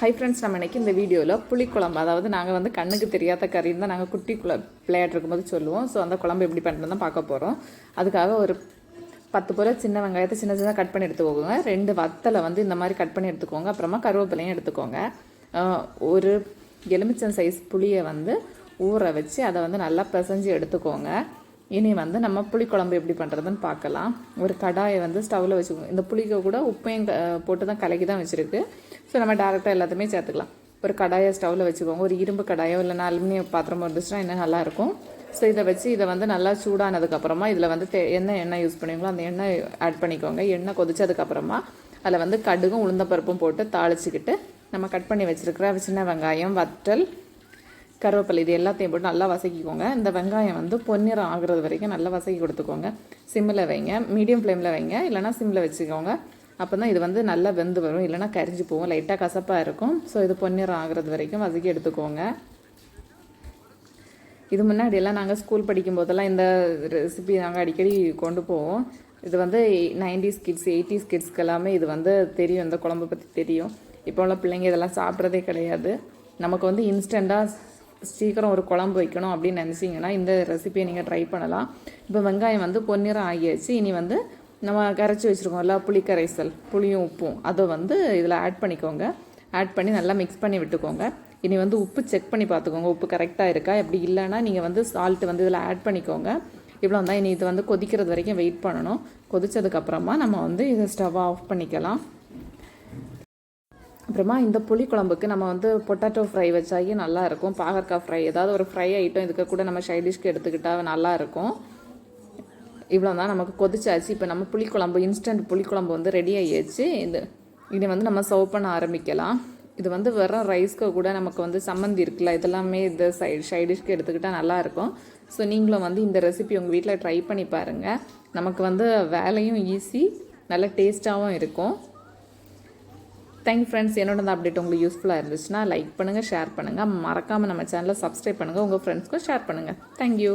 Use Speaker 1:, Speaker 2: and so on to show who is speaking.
Speaker 1: Hi friends நம்ம இன்றைக்கி இந்த வீடியோவில் புளிக்குழம்பு அதாவது நாங்கள் வந்து கண்ணுக்கு தெரியாத கறின்னு தான் நாங்கள் குட்டி குழ விளையாட்டு இருக்கும்போது சொல்லுவோம். ஸோ அந்த குழம்பு எப்படி பண்ணுறது தான் பார்க்க போகிறோம் அதுக்காக ஒரு பத்து போல் சின்ன வெங்காயத்தை சின்ன சின்னதாக கட் பண்ணி எடுத்துக்கோங்க. ரெண்டு வத்தலை வந்து இந்த மாதிரி கட் பண்ணி எடுத்துக்கோங்க. அப்புறமா கருவேப்பிலையும் எடுத்துக்கோங்க. ஒரு எலுமிச்சம் சைஸ் புளியை வந்து ஊற வச்சு அதை வந்து நல்லா பிசைஞ்சு எடுத்துக்கோங்க. இனி வந்து நம்ம புளிக்குழம்பு எப்படி பண்ணுறதுன்னு பார்க்கலாம். ஒரு கடாயை வந்து ஸ்டவ்வில் வச்சுக்கோங்க இந்த புளிக்க கூட உப்பையும் க- போட்டு தான் கலக்கி தான் வச்சுருக்கு. ஸோ நம்ம டேரெக்டாக எல்லாத்தையுமே சேர்த்துக்கலாம். ஒரு கடாயை ஸ்டவ்வில் வச்சுக்கோங்க. ஒரு இரும்பு கடாயோ இல்லைனா அலுமினியம் பாத்திரமோ இருந்துச்சுன்னா இன்னும் நல்லாயிருக்கும் ஸோ இதை வச்சு இதை வந்து நல்லா சூடானதுக்கப்புறமா இதில் வந்து தே என்ன எண்ணெய் யூஸ் பண்ணுவீங்களோ அந்த எண்ணெய் ஆட் பண்ணிக்கோங்க. எண்ணெய் கொதிச்சதுக்கப்புறமா அதில் வந்து கடுகும் உளுந்தப்பருப்பும் போட்டு தாளிச்சிக்கிட்டு நம்ம கட் பண்ணி வச்சுருக்கிற சின்ன வெங்காயம் வற்றல் கருவேப்பிலை இது எல்லாத்தையும் போட்டு நல்லா வசக்கிக்கோங்க. இந்த வெங்காயம் வந்து பொன்னிறம் ஆகுறது வரைக்கும் நல்லா வசக்கி கொடுத்துக்கோங்க. சிம்மில் வைங்க. மீடியம் ஃப்ளேமில் வைங்க. இல்லைனா சிம்மில் வச்சுக்கோங்க. அப்போ தான் இது வந்து நல்லா வெந்து வரும். இல்லைனா கரிஞ்சு போகும். லைட்டாக கசப்பாக இருக்கும். ஸோ இது பொன்னிறம் ஆகிறது வரைக்கும் வதக்கி எடுத்துக்கோங்க. இது முன்னாடியெல்லாம் நாங்கள் ஸ்கூல் படிக்கும் போதெல்லாம் இந்த ரெசிபி நாங்கள் அடிக்கடி கொண்டு போவோம். இது வந்து நைன்டிஸ் கிட்ஸ் எயிட்டிஸ் கிட்ஸ்க்கு எல்லாமே இது வந்து தெரியும். இந்த குழம்பு பற்றி தெரியும். இப்போ உள்ள பிள்ளைங்க இதெல்லாம் சாப்பிட்றதே கிடையாது. நமக்கு வந்து இன்ஸ்டண்ட்டாக சீக்கிரம் ஒரு குழம்பு வைக்கணும் அப்படின்னு நினச்சிங்கன்னா இந்த ரெசிபியை நீங்கள் ட்ரை பண்ணலாம். இப்போ வெங்காயம் வந்து பொன்னிறம் ஆகியாச்சு. இனி வந்து நம்ம கரைச்சி வச்சுருக்கோம்ல புளி கரைசல் புளியும் உப்பும். அதை வந்து இதில் ஆட் பண்ணிக்கோங்க. ஆட் பண்ணி நல்லா மிக்ஸ் பண்ணி விட்டுக்கோங்க. இனி வந்து உப்பு செக் பண்ணி பார்த்துக்கோங்க. உப்பு கரெக்டாக இருக்கா எப்படி இல்லைன்னா நீங்கள் வந்து சால்ட் வந்து இதில் ஆட் பண்ணிக்கோங்க. இவ்வளோ தான். இனி இது வந்து கொதிக்கிறது வரைக்கும் வெயிட் பண்ணணும். கொதிச்சதுக்கப்புறமா நம்ம வந்து இதை ஸ்டவ் ஆஃப் பண்ணிக்கலாம். அப்புறமா இந்த புளி குழம்புக்கு நம்ம வந்து பொட்டாட்டோ ஃப்ரை வச்சாகி நல்லாயிருக்கும். பாகற்காய் ஃப்ரை ஏதாவது ஒரு ஃப்ரை ஐட்டம் இதுக்கு கூட நம்ம சைடிஷ்க்கு எடுத்துக்கிட்டால் நல்லாயிருக்கும். இவ்வளோ தான் நமக்கு கொதிச்சாச்சு. இப்போ நம்ம புளிக்குழம்பு இன்ஸ்டன்ட் புளிக்குழம்பு வந்து ரெடி ஆகியாச்சு இது இதை வந்து நம்ம சர்வ் பண்ண ஆரம்பிக்கலாம். இது வந்து வெறும் ரைஸ்க்கு கூட நமக்கு வந்து சம்மந்தி இருக்குல்ல இதெல்லாமே இந்த சை சைடிஷ்க்கு எடுத்துக்கிட்டால் நல்லாயிருக்கும். ஸோ நீங்களும் வந்து இந்த ரெசிபி உங்கள் வீட்டில் ட்ரை பண்ணி பாருங்கள் நமக்கு வந்து வேலையும் ஈஸி நல்ல டேஸ்ட்டாகவும் இருக்கும். தேங்க் ஃப்ரெண்ட்ஸ் என்னோட இந்த அப்டேட் உங்களுக்கு யூஸ்ஃபுல்லாக இருந்துச்சுன்னா லைக் பண்ணுங்கள் ஷேர் பண்ணுங்கள் மறக்காமல் நம்ம சேனலை சப்ஸ்கிரைப் பண்ணுங்கள் உங்கள் ஃப்ரெண்ட்ஸ்க்கும் ஷேர் பண்ணுங்கள் தேங்க்யூ